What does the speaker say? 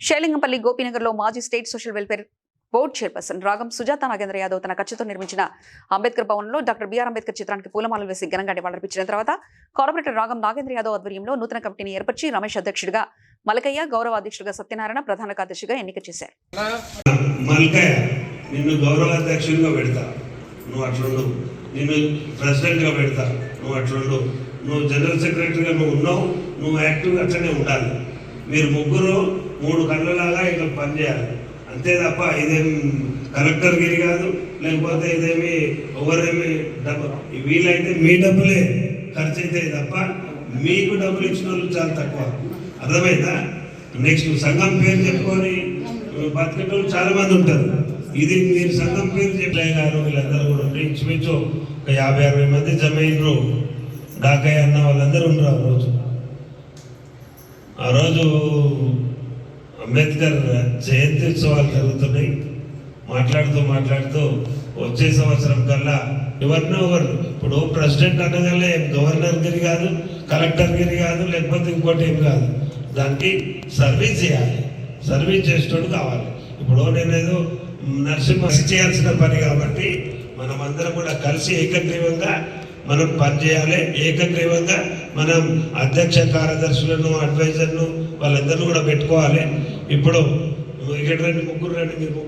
షేలింగంపల్లి గోపీనగర్లో మాజీ state social welfare board chairperson Ragam Sujatha Nagendra Yadav తన ఖర్చుతో నిర్మించిన అంబేద్కర్ భవన్లో డాక్టర్ బీఆర్ అంబేద్కర్ చిత్రానికి పూలమాలలు వేసి ఘనంగా నివాళులర్పించిన తర్వాత కార్పొరేటర్ రాగం నాగేంద్ర యాదవ్ ఆధ్వర్యంలో నూతన కమిటీని ఏర్పరిచి రమేష్ అధ్యక్షుడిగా మలకయ్య గౌరవ అధ్యక్షుడిగా సత్యనారాయణ ప్రధాన కార్యదర్శిగా ఎన్నిక చేశారు. నిన్ను గౌరవ అధ్యక్షునిగా పెడతా. నువ్వు అట్లుండు. నిన్ను ప్రెసిడెంట్గా పెడతా. నువ్వు అట్లుండు. నువ్వు జనరల్ సెక్రటరీగా నువ్వు ఉన్నావు. నువ్వు యాక్టివ్గా అట్లనే ఉండాలి. మీరు ముగ్గురు మూడు కళ్ళలాగా ఇక్కడ పనిచేయాలి అంతే తప్ప ఇదేమి కలెక్టర్ గిరి కాదు లేకపోతే ఇదేమి ఎవరేమి డబ్బు. వీలైతే మీ డబ్బులే ఖర్చు అవుతాయి తప్ప మీకు డబ్బులు ఇచ్చిన వాళ్ళు చాలా తక్కువ. అర్థమైందా? నెక్స్ట్ సంఘం పేరు చెప్పుకొని బతికేటోళ్ళు చాలా మంది ఉంటారు. ఇది మీరు సంఘం పేరు చెప్పలే గారు వీళ్ళందరూ కూడా ఉంటే ఇంచుమించు ఒక యాభై అరవై మంది జమ అయినరు. డాకయ్య అన్న వాళ్ళందరూ ఉండరు ఆ రోజు. ఆ రోజు అంబేద్కర్ జయంతి ఉత్సవాలు జరుగుతున్నాయి. మాట్లాడుతూ మాట్లాడుతూ వచ్చే సంవత్సరం కల్లా ఎవరినో ఎవరు ఇప్పుడు ప్రెసిడెంట్ అనగానే గవర్నర్ గిరి కాదు కలెక్టర్ గిరి కాదు లేకపోతే ఇంకోటి ఏం కాదు. దానికి సర్వీస్ చేయాలి. సర్వీస్ చేసేటోడు కావాలి. ఇప్పుడు నేనేదో నరసింహ చేయాల్సిన పని కాబట్టి మనమందరం కూడా కలిసి ఏకగ్రీవంగా మనం పనిచేయాలి ఏకగ్రీవంగా మనం అధ్యక్ష కార్యదర్శులను అడ్వైజర్ను వాళ్ళందరినీ కూడా పెట్టుకోవాలి. ఇప్పుడు ఇక్కడ రండి ముగ్గురు రండి మీరు